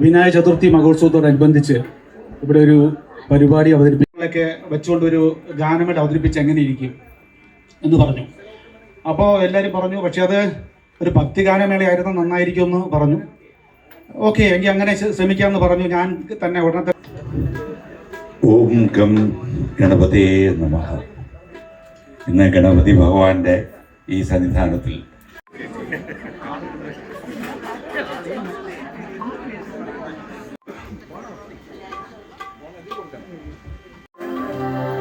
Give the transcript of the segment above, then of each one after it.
വിനായക ചതുർത്ഥി മഹോത്സവത്തോടനുബന്ധിച്ച് ഇവിടെ ഒരു പരിപാടി അവതരിപ്പിക്കാനൊക്കെ വെച്ചുകൊണ്ട് ഒരു ഗാനമായിട്ട് അവതരിപ്പിച്ച് എങ്ങനെ ഇരിക്കും എന്ന് പറഞ്ഞു. അപ്പോൾ എല്ലാവരും പറഞ്ഞു പക്ഷെ അത് ഒരു ഭക്തി ഗാനമേളയായിരുന്നു നന്നായിരിക്കും എന്ന് പറഞ്ഞു. ഓക്കെ എങ്കിൽ അങ്ങനെ ശ്ര- ശ്രമിക്കാമെന്ന് പറഞ്ഞു. ഞാൻ തന്നെ ഉടനെ ഓം ഗം ഗണപതേ നമ. ഇന്ന് ഗണപതി ഭഗവാന്റെ ഈ സന്നിധാനത്തിൽ.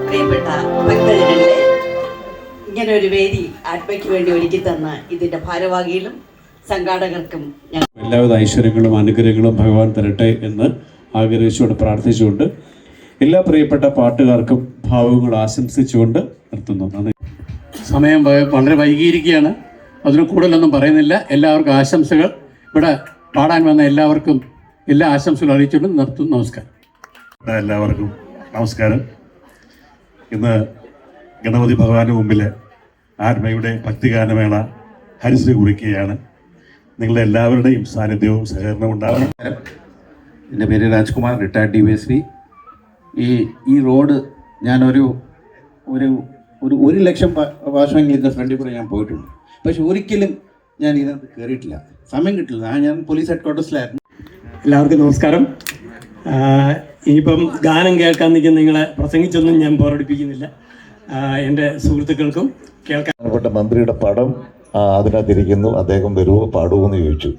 പ്രിയപ്പെട്ട ഭക്തജനങ്ങളെ ഇങ്ങനെ ഒരു വേദി ആത്മയ്ക്ക് വേണ്ടി ഒരുക്കി തന്ന ഇതിന്റെ ഭാരവാഹിയിലും സംഘാടകർക്കും ഞാൻ എല്ലാവിധ ഐശ്വര്യങ്ങളും അനുഗ്രഹങ്ങളും ഭഗവാൻ തരട്ടെ എന്ന് ആഗ്രഹിച്ചുകൊണ്ട് പ്രാർത്ഥിച്ചുകൊണ്ട് എല്ലാ പ്രിയപ്പെട്ട പാട്ടുകാർക്കും ഭാവങ്ങൾ ആശംസിച്ചുകൊണ്ട് നിർത്തുന്നു. നന്ദി. സമയം വളരെ വൈകിയിരിക്കുകയാണ്. അതിന് കൂടുതലൊന്നും പറയുന്നില്ല. എല്ലാവർക്കും ആശംസകൾ. ഇവിടെ പാടാൻ വന്ന എല്ലാവർക്കും എല്ലാ ആശംസകളും അറിയിച്ചുകൊണ്ട് നിർത്തുന്നു. നമസ്കാരം. എല്ലാവർക്കും നമസ്കാരം. ഇന്ന് ഗണപതി ഭഗവാന്റെ മുമ്പിൽ ആത്മയുടെ ഭക്തിഗാനമേള ഹരിശ്രീ കുറിക്കുകയാണ്. നിങ്ങളുടെ എല്ലാവരുടെയും സാന്നിധ്യവും സഹകരണവും ഉണ്ടാകണം എന്റെ പേര് Rajkumar retired D Y S P ഈ ഈ റോഡ് ഞാനൊരു ഒരു ഒരു ഒരു ലക്ഷം പ്രാവശ്യം ഇതിന്റെ ഫ്രണ്ടിൽ കൂടെ ഞാൻ പോയിട്ടുണ്ട്. പക്ഷെ ഒരിക്കലും ഞാൻ ഇതിനകത്ത് കയറിയിട്ടില്ല സമയം കിട്ടില്ല. ആ ഞാൻ പോലീസ് ഹെഡ് ക്വാർട്ടേഴ്സിലായിരുന്നു എല്ലാവർക്കും നമസ്കാരം. ഇനിയിപ്പം ഗാനം കേൾക്കാൻ നിൽക്കുന്ന നിങ്ങളെ പ്രസംഗിച്ചൊന്നും ഞാൻ പോരടിപ്പിക്കുന്നില്ല എന്റെ സുഹൃത്തുക്കൾക്കും കേൾക്കാൻ മന്ത്രിയുടെ പടം അതിനകത്തിരിക്കുന്നു. അദ്ദേഹം വരുമോ പാടുമോ എന്ന് ചോദിച്ചു.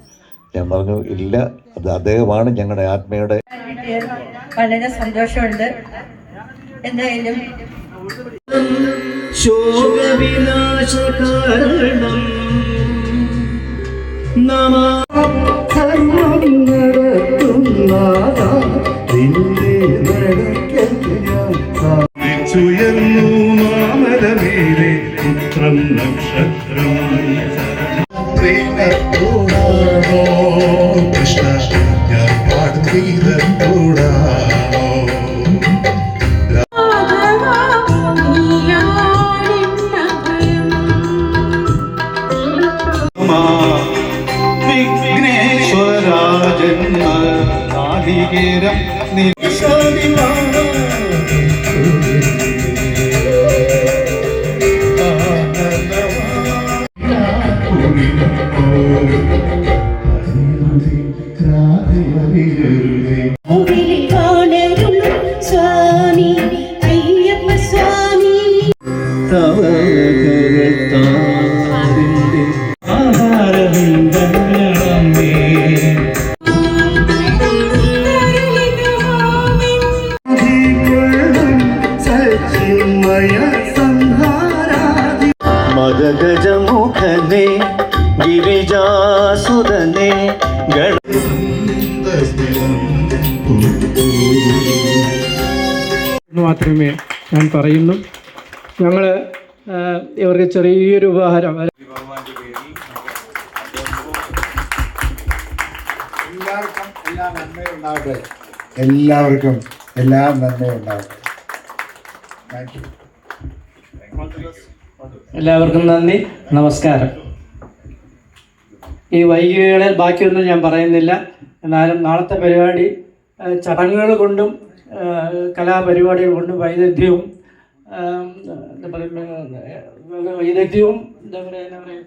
ഞാൻ പറഞ്ഞു ഇല്ല അത് അദ്ദേഹമാണ് ഞങ്ങളുടെ ആത്മയുടെ വളരെ സന്തോഷമുണ്ട്. എന്തായാലും ഉയർന്നു മാമലമേലെ പുത്രം നക്ഷത്രം കൃഷ്ണ ഞാൻ പാടും ഗീതത്തോടാണോ വിഘ്നേശ്വരാജന്മ നാളികേരം സ്വാമി അയ്യപ്പ സ്വാമി മദഗജമുഖനെ ഗണ എന്ന് മാത്രമേ ഞാൻ പറയുന്നു. ഞങ്ങൾ ഇവർക്ക് ചെറിയൊരു ഉപഹാരം. എല്ലാവർക്കും എല്ലാ നന്മയും ഉണ്ടാവട്ടെ എല്ലാവർക്കും എല്ലാ നന്മയും ഉണ്ടാവട്ടെ താങ്ക് എല്ലാവർക്കും നന്ദി. നമസ്കാരം. ഈ വൈകികളിൽ ബാക്കിയൊന്നും ഞാൻ പറയുന്നില്ല. എന്നാലും നാളത്തെ പരിപാടി ചടങ്ങുകൾ കൊണ്ടും കലാപരിപാടികൾ കൊണ്ടും വൈദഗ്ധ്യവും വൈദഗ്ധ്യവും എന്താ പറയുക എന്താ പറയുക